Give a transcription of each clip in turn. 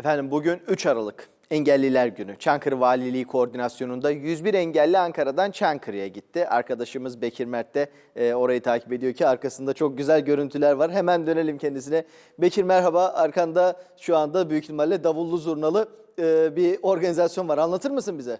Efendim bugün 3 Aralık Engelliler Günü. Çankırı Valiliği koordinasyonunda 101 engelli Ankara'dan Çankırı'ya gitti. Arkadaşımız Bekir Mert de e, orayı takip ediyor ki arkasında çok güzel görüntüler var. Hemen dönelim kendisine. Bekir merhaba. Arkanda şu anda büyük ihtimalle davullu zurnalı e, bir organizasyon var. Anlatır mısın bize?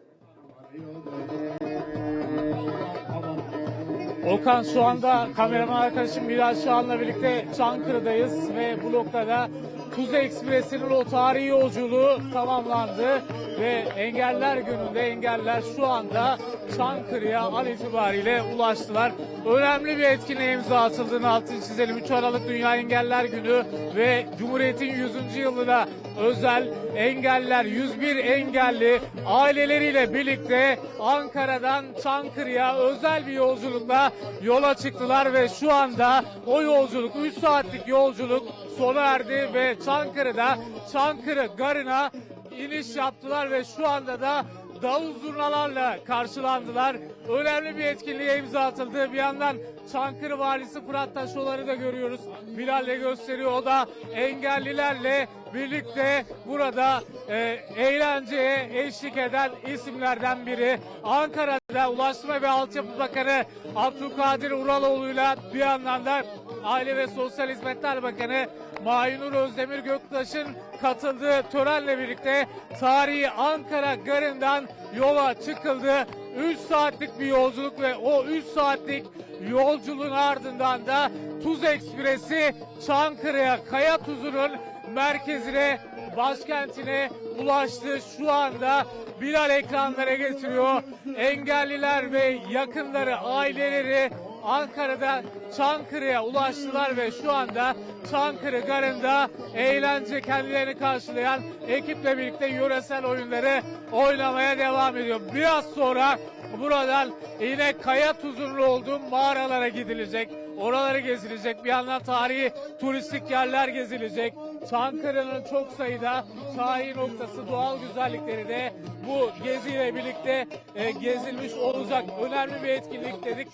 Okan şu anda kameraman arkadaşım Bilal Şahan'la birlikte Çankırı'dayız ve bu noktada Tuz Ekspresi'nin o tarihi yolculuğu tamamlandı ve Engeller Günü'nde engeller şu anda Çankırı'ya an itibariyle ulaştılar. Önemli bir etkinliğe imza atıldığını altını çizelim. 3 Aralık Dünya Engeller Günü ve Cumhuriyet'in 100. yılına özel engeller 101 engelli aileleriyle birlikte Ankara'dan Çankırı'ya özel bir yolculukla yola çıktılar ve şu anda o yolculuk 3 saatlik yolculuk sona erdi ve Çankırı'da Çankırı Garı'na iniş yaptılar ve şu anda da davul zurnalarla karşılandılar. Önemli bir etkinliğe imza atıldı. Bir yandan Çankırı Valisi Fırat Taşolar'ı da görüyoruz. Bilal'le gösteriyor. O da engellilerle birlikte burada e, eğlenceye eşlik eden isimlerden biri. Ankara'da Ulaştırma ve Altyapı Bakanı Abdülkadir Uraloğlu'yla bir yandan da Aile ve Sosyal Hizmetler Bakanı Mahinur Özdemir Göktaş'ın katıldığı törenle birlikte tarihi Ankara Garı'ndan yola çıkıldı. 3 saatlik bir yolculuk ve o 3 saatlik yolculuğun ardından da Tuz Ekspresi Çankırı'ya Kaya Tuzu'nun merkezine başkentine ulaştı. Şu anda Bilal ekranlara getiriyor. Engelliler ve yakınları, aileleri Ankara'da Çankırı'ya ulaştılar ve şu anda Çankırı Garı'nda eğlence kendilerini karşılayan ekiple birlikte yöresel oyunları oynamaya devam ediyor. Biraz sonra buradan yine kaya tuzunlu olduğu mağaralara gidilecek. Oraları gezilecek. Bir yandan tarihi turistik yerler gezilecek. Çankırı'nın çok sayıda tarihi noktası, doğal güzellikleri de bu geziyle birlikte e, gezilmiş olacak. Önemli bir etkinlik dedik.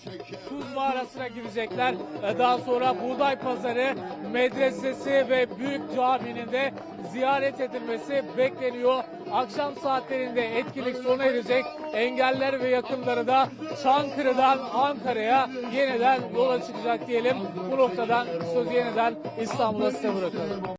Tuz mağarasına girecekler. E, daha sonra Buğday Pazarı, medresesi ve Büyük Cami'nin de ziyaret edilmesi bekleniyor. Akşam saatlerinde etkinlik sona erecek. Engeller ve yakınları da Çankırı'dan Ankara'ya yeniden yola çıkacak diyelim. Bu noktadan sözü yeniden İstanbul'a size bırakıyorum.